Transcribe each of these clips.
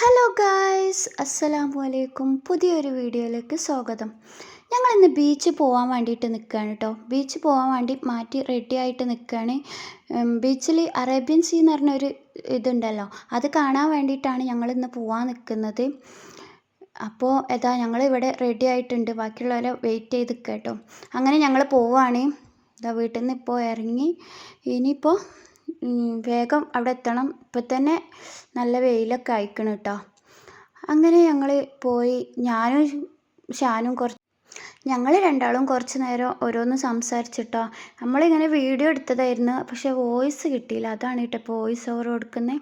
Hello guys അസ്സലാമു അലൈക്കും പുതിയൊരു വീഡിയോയിലേക്ക് സ്വാഗതം. ഞങ്ങൾ ഇന്ന് ബീച്ച് പോകാൻ വേണ്ടിയിട്ട് നിൽക്കുകയാണ് കേട്ടോ ബീച്ച് പോകാൻ വേണ്ടി മാറ്റി റെഡി ആയിട്ട് നിൽക്കുകയാണ് ബീച്ചിൽ അറേബ്യൻ സീ എന്ന് പറഞ്ഞൊരു ഇതുണ്ടല്ലോ. അത് കാണാൻ വേണ്ടിയിട്ടാണ് ഞങ്ങൾ ഇന്ന് പോകാൻ നിൽക്കുന്നത് അപ്പോൾ ഇതാ ഞങ്ങൾ ഇവിടെ റെഡി ആയിട്ടുണ്ട്. ബാക്കിയുള്ളവരെ വെയിറ്റ് ചെയ്ത് കേട്ടോ അങ്ങനെ ഞങ്ങൾ പോവുകയാണ് ഇതാ വീട്ടിൽ നിന്ന് ഇപ്പോൾ ഇറങ്ങി ഇനിയിപ്പോൾ വേഗം അവിടെ എത്തണം. ഇപ്പം തന്നെ നല്ല വെയിലൊക്കെ അയക്കണം കേട്ടോ അങ്ങനെ ഞങ്ങൾ പോയി. ഞാനും ഷാനും കുറച്ച് ഞങ്ങൾ രണ്ടാളും കുറച്ച് നേരം ഓരോന്ന് സംസാരിച്ചിട്ടോ നമ്മളിങ്ങനെ വീഡിയോ എടുത്തതായിരുന്നു. പക്ഷേ വോയിസ് കിട്ടിയില്ല. അതാണ് കേട്ടോ വോയിസ് ഓവർ കൊടുക്കുന്നത്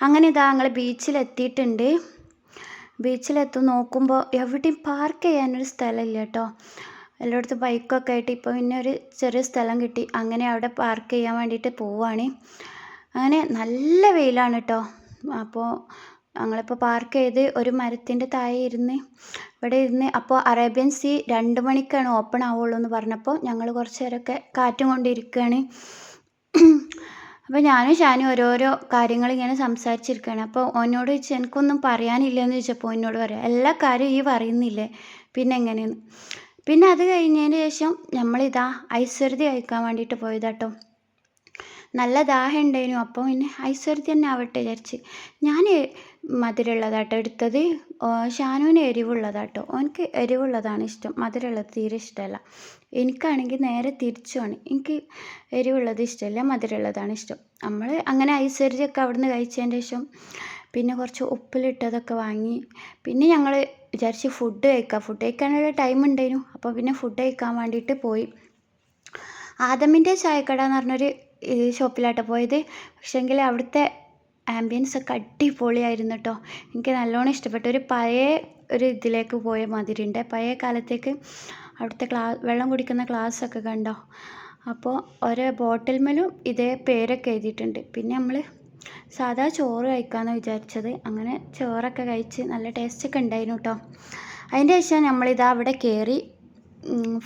അങ്ങനെ ഇതാ ഞങ്ങൾ ബീച്ചിലെത്തിയിട്ടുണ്ട്. ബീച്ചിലെത്തും. നോക്കുമ്പോൾ എവിടെയും പാർക്ക് ചെയ്യാനൊരു സ്ഥലമില്ല കേട്ടോ എല്ലായിടത്തും ബൈക്കൊക്കെ ആയിട്ട് ഇപ്പോൾ പിന്നെ ഒരു ചെറിയ സ്ഥലം കിട്ടി. അങ്ങനെ അവിടെ പാർക്ക് ചെയ്യാൻ വേണ്ടിയിട്ട് പോവുകയാണ് അങ്ങനെ നല്ല വെയിലാണ് കേട്ടോ അപ്പോൾ ഞങ്ങളിപ്പോൾ പാർക്ക് ചെയ്ത് ഒരു മരത്തിന്റെ താഴെ ഇരുന്ന് ഇവിടെ ഇരുന്ന് അപ്പോൾ അറേബ്യൻ സീ രണ്ട് മണിക്കാണ് ഓപ്പൺ ആവുള്ളൂ എന്ന് പറഞ്ഞപ്പോൾ ഞങ്ങൾ കുറച്ച് നേരമൊക്കെ കാറ്റും കൊണ്ടിരിക്കുകയാണ് അപ്പോൾ ഞാനും ഷാനും ഓരോരോ കാര്യങ്ങൾ ഇങ്ങനെ സംസാരിച്ചിരിക്കുകയാണ് അപ്പോൾ ഓനോട് ചോദിച്ചു എനിക്കൊന്നും പറയാനില്ലെന്ന് ചോദിച്ചപ്പോൾ എന്നോട് പറയാം എല്ലാ കാര്യവും ഈ പറയുന്നില്ലേ? പിന്നെ എങ്ങനെയെന്ന്? പിന്നെ അത് കഴിഞ്ഞതിന് ശേഷം നമ്മളിതാ ഐശ്വര്യ കഴിക്കാൻ വേണ്ടിയിട്ട് പോയതാട്ടോ. നല്ല ദാഹം ഉണ്ടായിരുന്നു. അപ്പോൾ പിന്നെ ഐശ്വര്യ തന്നെ ആവട്ടെ വിചാരിച്ച്. ഞാൻ മധുരമുള്ളതാട്ടോ എടുത്തത്. ഷാനുവിന് എരിവുള്ളതാട്ടോ. ഓനക്ക് എരിവുള്ളതാണ് ഇഷ്ടം. മധുരമുള്ളത് തീരെ ഇഷ്ടമല്ല. എനിക്കാണെങ്കിൽ നേരെ തിരിച്ചുമാണ്. എനിക്ക് എരിവുള്ളത് ഇഷ്ടമല്ല മധുരമുള്ളതാണ് ഇഷ്ടം. നമ്മൾ അങ്ങനെ ഐശ്വര്യമൊക്കെ അവിടുന്ന് കഴിച്ചതിന്റെ ശേഷം പിന്നെ കുറച്ച് ഉപ്പിലിട്ടതൊക്കെ വാങ്ങി. പിന്നെ ഞങ്ങൾ വിചാരിച്ച് ഫുഡ് കഴിക്കാം. ഫുഡ് കഴിക്കാനുള്ള ടൈം ഉണ്ടായിരുന്നു. അപ്പോൾ പിന്നെ ഫുഡ് കഴിക്കാൻ വേണ്ടിയിട്ട് പോയി. ആദമിന്റെ ചായക്കട എന്ന് പറഞ്ഞൊരു ഷോപ്പിലാട്ടോ പോയത്. പക്ഷേങ്കിൽ അവിടുത്തെ ആംബിയൻസ് ഒക്കെ അടിപൊളിയായിരുന്നു കേട്ടോ എനിക്ക് നല്ലോണം ഇഷ്ടപ്പെട്ടു. ഒരു പഴയ ഒരു ഇതിലേക്ക് പോയ മാതിരിയുണ്ട് പഴയ കാലത്തേക്ക് അവിടുത്തെ ക്ലാ വെള്ളം കുടിക്കുന്ന ഗ്ലാസ്സൊക്കെ കണ്ടോ? അപ്പോൾ ഓരോ ബോട്ടിൽമേലും ഇതേ പേരൊക്കെ എഴുതിയിട്ടുണ്ട്. പിന്നെ നമ്മൾ സാധാ ചോറ് കഴിക്കാമെന്ന് വിചാരിച്ചത്. അങ്ങനെ ചോറൊക്കെ കഴിച്ച് നല്ല ടേസ്റ്റൊക്കെ ഉണ്ടായിരുന്നു കേട്ടോ അതിന്റെ ശേഷം നമ്മളിതാ അവിടെ കയറി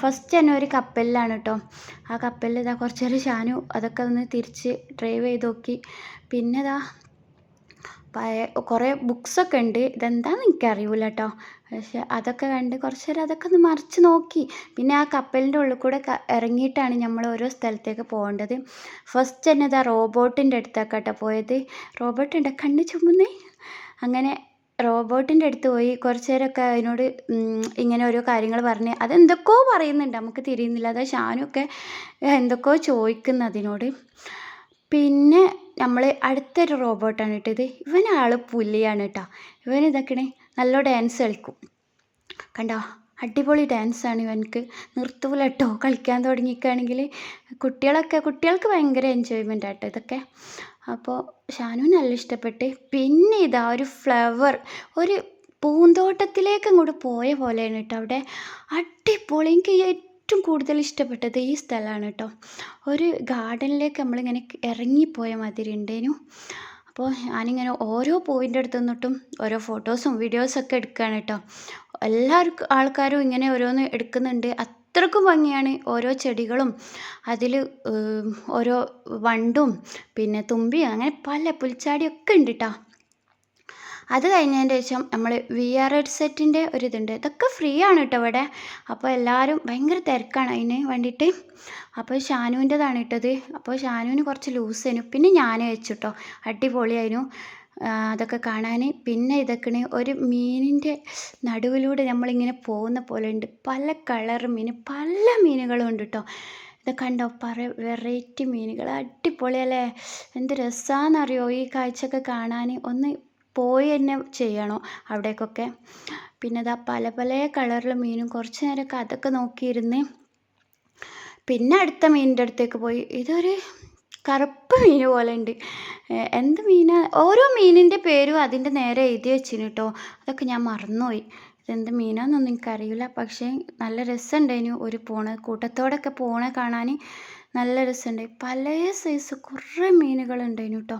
ഫസ്റ്റ് തന്നെ ഒരു കപ്പലിലാണ് കേട്ടോ ആ കപ്പലിൽ ഇതാ കുറച്ചൊരു ഷാനു അതൊക്കെ ഒന്ന് തിരിച്ച് ഡ്രൈവ് ചെയ്ത് നോക്കി. പിന്നെ ഇതാ പഴയ കുറേ ബുക്സൊക്കെ ഉണ്ട്. ഇതെന്താണെന്ന് എനിക്കറിയില്ല കേട്ടോ പക്ഷെ അതൊക്കെ കണ്ട് കുറച്ച് നേരം അതൊക്കെ ഒന്ന് മറിച്ച് നോക്കി. പിന്നെ ആ കപ്പലിന്റെ ഉള്ളിൽ കൂടെ ഇറങ്ങിയിട്ടാണ് നമ്മൾ ഓരോ സ്ഥലത്തേക്ക് പോകേണ്ടത്. ഫസ്റ്റ് തന്നെ ഇതാ റോബോട്ടിന്റെ അടുത്തൊക്കെ കേട്ടോ പോയത്. റോബോട്ടുണ്ട് കണ്ണ് ചുമന്നേ? അങ്ങനെ റോബോട്ടിന്റെ അടുത്ത് പോയി കുറച്ച് നേരമൊക്കെ അതിനോട് ഇങ്ങനെ ഓരോ കാര്യങ്ങൾ പറഞ്ഞ്. അതെന്തൊക്കെയോ പറയുന്നുണ്ട്. നമുക്ക് തിരിയുന്നില്ല. അതാ ഷാനൊക്കെ എന്തൊക്കെയോ ചോദിക്കുന്നു അതിനോട്. പിന്നെ നമ്മൾ അടുത്തൊരു റോബോട്ടാണ് കേട്ടോ ഇവൻ ആൾ പുലിയാണ് കേട്ടോ. ഇവൻ ഇതൊക്കെ നല്ല ഡാൻസ് കളിക്കും. കണ്ടോ? അടിപൊളി ഡാൻസാണ് ഇവനക്ക് നിർത്തൂല കേട്ടോ. കളിക്കാൻ തുടങ്ങിക്കുകയാണെങ്കിൽ കുട്ടികളൊക്കെ കുട്ടികൾക്ക് ഭയങ്കര എൻജോയ്മെന്റ് ആട്ടോ ഇതൊക്കെ. അപ്പോൾ ഷാനു നല്ല ഇഷ്ടപ്പെട്ട് പിന്നെ ഇതാ ഒരു ഫ്ലവർ ഒരു പൂന്തോട്ടത്തിലേക്ക് അങ്ങോട്ട് പോയ പോലെയാണ് കേട്ടോ അവിടെ. അടിപൊളി. എനിക്ക് ഏറ്റവും കൂടുതൽ ഇഷ്ടപ്പെട്ടത് ഈ സ്ഥലമാണ് കേട്ടോ. ഒരു ഗാർഡനിലേക്ക് നമ്മളിങ്ങനെ ഇറങ്ങിപ്പോയ മാതിരി ഉണ്ടേനു. അപ്പോൾ ഞാനിങ്ങനെ ഓരോ പോയിന്റ് അടുത്ത് നിന്നിട്ടും ഓരോ ഫോട്ടോസും വീഡിയോസൊക്കെ എടുക്കുകയാണ് കേട്ടോ. എല്ലാവർക്കും ആൾക്കാരും ഇങ്ങനെ ഓരോന്ന് എടുക്കുന്നുണ്ട്. അത്രക്കും ഭംഗിയാണ് ഓരോ ചെടികളും. അതിൽ ഓരോ വണ്ടും പിന്നെ തുമ്പി അങ്ങനെ പല പുൽച്ചാടിയൊക്കെ ഉണ്ട് കേട്ടോ. അത് കഴിഞ്ഞതിന് ശേഷം നമ്മൾ വി ആർ ഹെഡ്സെറ്റിന്റെ ഒരു ഇതുണ്ട്. ഇതൊക്കെ ഫ്രീ ആണ് കേട്ടോ ഇവിടെ. അപ്പോൾ എല്ലാവരും ഭയങ്കര തിരക്കാണ് അതിന് വേണ്ടിയിട്ട്. അപ്പോൾ ഷാനുവിന്റെതാണ് ഇട്ടത്. അപ്പോൾ ഷാനുവിന് കുറച്ച് ലൂസ് ലൂസേനു പിന്നെ ഞാൻ വെച്ചു കേട്ടോ അടിപൊളിയായിരുന്നു. അതൊക്കെ കാണാൻ പിന്നെ ഇതൊക്കെ ഒരു മീനിന്റെ നടുവിലൂടെ നമ്മളിങ്ങനെ പോകുന്ന പോലെ ഉണ്ട്. പല കളർ മീൻ പല മീനുകളും ഉണ്ട് കേട്ടോ ഇത് കണ്ടോ? പറ വെറൈറ്റി മീനുകൾ. അടിപൊളിയല്ലേ? എന്ത് രസമാണെന്നറിയോ ഈ കാഴ്ചയൊക്കെ കാണാൻ ഒന്ന് പോയി തന്നെ ചെയ്യണം അവിടേക്കൊക്കെ. പിന്നെ ഇതാ പല പല കളറിലെ മീനും കുറച്ച് നേരമൊക്കെ അതൊക്കെ നോക്കിയിരുന്ന്. പിന്നെ അടുത്ത മീനിന്റെ അടുത്തേക്ക് പോയി. ഇതൊരു കറുപ്പ് മീൻ പോലെ ഉണ്ട് എന്ത് മീനാ? ഓരോ മീനിന്റെ പേരും അതിന്റെ നേരെ എഴുതി വെച്ചിന് കേട്ടോ അതൊക്കെ ഞാൻ മറന്നുപോയി. ഇതെന്ത് മീനാന്നൊന്നും എനിക്കറിയില്ല. പക്ഷേ നല്ല രസമുണ്ടായിരുന്നു ഒരു പോണ. കൂട്ടത്തോടൊക്കെ പോണ കാണാൻ നല്ല രസമുണ്ട് പല സൈസ് കുറേ മീനുകളുണ്ടായിരുന്നു കേട്ടോ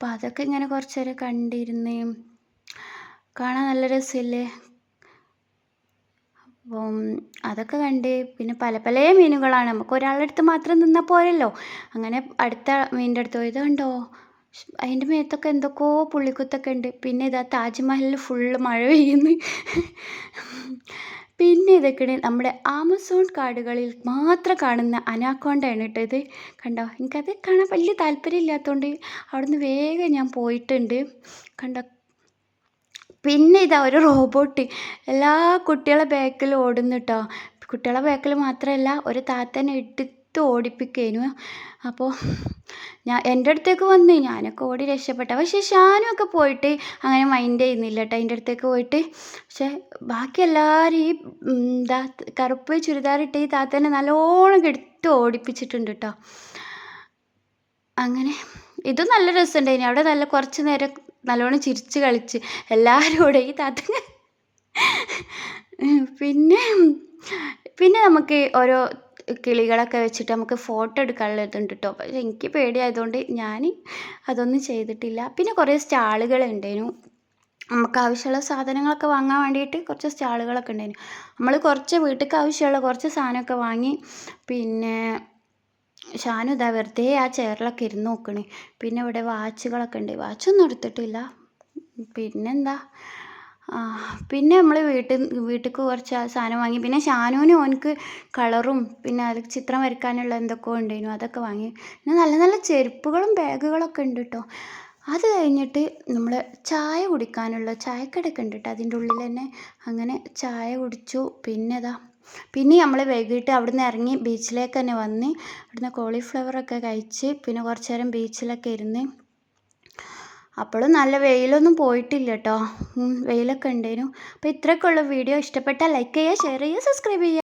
അപ്പോൾ അതൊക്കെ ഇങ്ങനെ കുറച്ച് നേരം കണ്ടിരുന്ന് കാണാൻ നല്ല രസമില്ലേ അപ്പം അതൊക്കെ കണ്ട് പിന്നെ പല പല മീനുകളാണ്. നമുക്ക് ഒരാളുടെ അടുത്ത് മാത്രം നിന്നാൽ പോരല്ലോ. അങ്ങനെ അടുത്ത മീനിന്റെ അടുത്ത് പോയത് കണ്ടോ? അതിന്റെ മേത്തൊക്കെ എന്തൊക്കെയോ പുള്ളിക്കുത്തൊക്കെ ഉണ്ട്. പിന്നെ ഇതാ താജ്മഹലിൽ ഫുള്ള് മഴ പെയ്യുന്നു. പിന്നെ ഇതൊക്കെ നമ്മുടെ ആമസോൺ കാടുകളിൽ മാത്രം കാണുന്ന അനാക്കോണ്ടയാണ് കേട്ടോ ഇത്. കണ്ടോ? എനിക്കത് കാണാൻ വലിയ താല്പര്യം ഇല്ലാത്തതുകൊണ്ട് അവിടുന്ന് വേഗം ഞാൻ പോയിട്ടുണ്ട്. കണ്ടോ? പിന്നെ ഇതാ ഒരു റോബോട്ട്. എല്ലാ കുട്ടികളെ ബാക്കിൽ ഓടുന്നു കേട്ടോ. കുട്ടികളെ ബാക്കിൽ മാത്രമല്ല ഒരു താത്തനെ ഓടിപ്പിക്കേനു. അപ്പോൾ ഞാൻ എന്റെ അടുത്തേക്ക് വന്ന് ഞാനൊക്കെ ഓടി രക്ഷപ്പെട്ട. പക്ഷേ ഷാനുമൊക്കെ പോയിട്ട് അങ്ങനെ മൈൻഡ് ചെയ്യുന്നില്ല കേട്ടോ അതിന്റെ അടുത്തേക്ക് പോയിട്ട്. പക്ഷേ ബാക്കി എല്ലാവരും ഈ എന്താ കറുപ്പ് ചുരിദാറിട്ട് ഈ താത്തനെ നല്ലോണം എടുത്ത് ഓടിപ്പിച്ചിട്ടുണ്ട് കേട്ടോ അങ്ങനെ ഇത് നല്ല രസമുണ്ടായിനി. അവിടെ നല്ല കുറച്ച് നേരം നല്ലോണം ചിരിച്ച് കളിച്ച് എല്ലാവരും കൂടെ ഈ താത്ത പിന്നെ പിന്നെ നമുക്ക് ഓരോ കിളികളൊക്കെ വെച്ചിട്ട് നമുക്ക് ഫോട്ടോ എടുക്കാനുള്ളതുണ്ട് കേട്ടോ പക്ഷേ എനിക്ക് പേടിയായതുകൊണ്ട് ഞാൻ അതൊന്നും ചെയ്തിട്ടില്ല. പിന്നെ കുറേ സ്റ്റാളുകളുണ്ടായിരുന്നു നമുക്ക് ആവശ്യമുള്ള സാധനങ്ങളൊക്കെ വാങ്ങാൻ വേണ്ടിയിട്ട് കുറച്ച് സ്റ്റാളുകളൊക്കെ ഉണ്ടായിരുന്നു നമ്മൾ കുറച്ച് വീട്ടിലേക്ക് ആവശ്യമുള്ള കുറച്ച് സാധനമൊക്കെ വാങ്ങി പിന്നെ ഷാനു ഇതാ വെറുതെ ആ ചെയറിലൊക്കെ ഇരുന്ന് നോക്കണേ. പിന്നെ ഇവിടെ വാച്ചുകളൊക്കെ ഉണ്ട്. വാച്ചൊന്നും എടുത്തിട്ടില്ല. പിന്നെന്താ? പിന്നെ നമ്മൾ വീട്ടിൽ വീട്ടിലേക്ക് കുറച്ച് സാധനം വാങ്ങി. പിന്നെ ഷാനുവിന് ഓനിക്ക് കളറും പിന്നെ അത് ചിത്രം വരയ്ക്കാനുള്ള എന്തൊക്കെയോ ഉണ്ടായിരുന്നു അതൊക്കെ വാങ്ങി. പിന്നെ നല്ല നല്ല ചെരുപ്പുകളും ബാഗുകളൊക്കെ ഉണ്ട് കേട്ടോ അത് കഴിഞ്ഞിട്ട് നമ്മൾ ചായ കുടിക്കാനുള്ള ചായക്കടയൊക്കെ ഉണ്ട് കേട്ടോ അതിന്റെ ഉള്ളിൽ തന്നെ അങ്ങനെ ചായ കുടിച്ചു. പിന്നെ ഇതാ പിന്നെ നമ്മൾ വൈകിട്ട് അവിടുന്ന് ഇറങ്ങി ബീച്ചിലേക്ക് തന്നെ വന്ന് അവിടുന്ന് കോളിഫ്ലവറൊക്കെ കഴിച്ച് പിന്നെ കുറച്ച് നേരം ബീച്ചിലൊക്കെ ഇരുന്ന് അപ്പോഴും നല്ല വെയിലൊന്നും പോയിട്ടില്ല കേട്ടോ വെയിലൊക്കെ ഉണ്ടായിരുന്നു അപ്പോൾ ഇത്രയൊക്കെ ഉള്ള വീഡിയോ. ഇഷ്ടപ്പെട്ടാൽ ലൈക്ക് ചെയ്യുക ഷെയർ ചെയ്യുക സബ്സ്ക്രൈബ് ചെയ്യുക.